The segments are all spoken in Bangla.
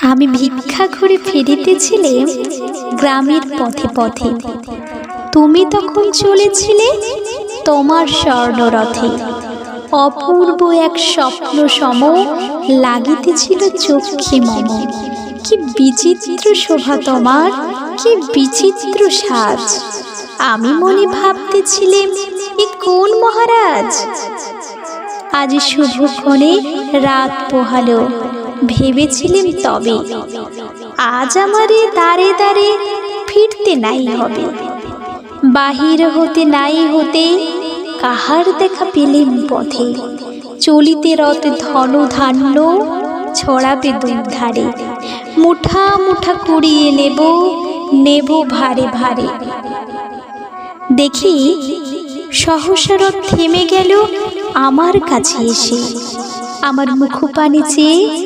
আমি ভিক্ষা করে ফিরিতেছিলাম গ্রামের পথে পথে। তুমি তখন চলেছিলে তোমার স্বর্ণরথে। অপূর্ব এক স্বপ্ন সম লাগিতেছিল চক্ষে মম। কি বিচিত্র শোভা তোমার, কি বিচিত্র সাজ। আমি মনে ভাবতেছিলাম, এ কোন মহারাজ? আজ শুভক্ষণে রাত পোহালো। ভেবেছিলাম তবে আজ আমারে দাঁড়ে দাঁড়ে ফিরতে নাই হবে। বাহির হতে নাই হতে কাহার দেখা পেলেম পথে। চলিতে রথ ধন ধান্য ছড়াবে দুই ধারে মুঠা মুঠা কুড়িয়ে নেব নেব ভারে ভারে। দেখি সহসরত থেমে গেল আমার কাছে এসে। আমার মুখপানে চেয়ে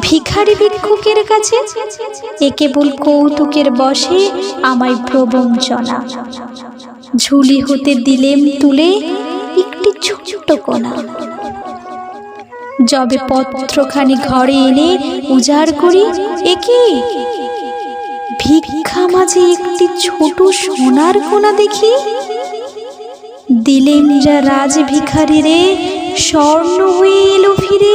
ভিখারি ভিক্ষুকের কাছে? এ কেবল কৌতুকের বসে আমায় প্রবঞ্চনা ঝুলি হতে দিলেম তুলে একটি ছোট্ট কোনা যবে পত্রখানি ঘরে এনে উজাড় করি একে ভিক্ষা মাঝে একটি ছোট সোনার কোনা দেখি। দিলেন যা রাজ ভিখারি রে স্বর্ণ হয়ে এলো ফিরে।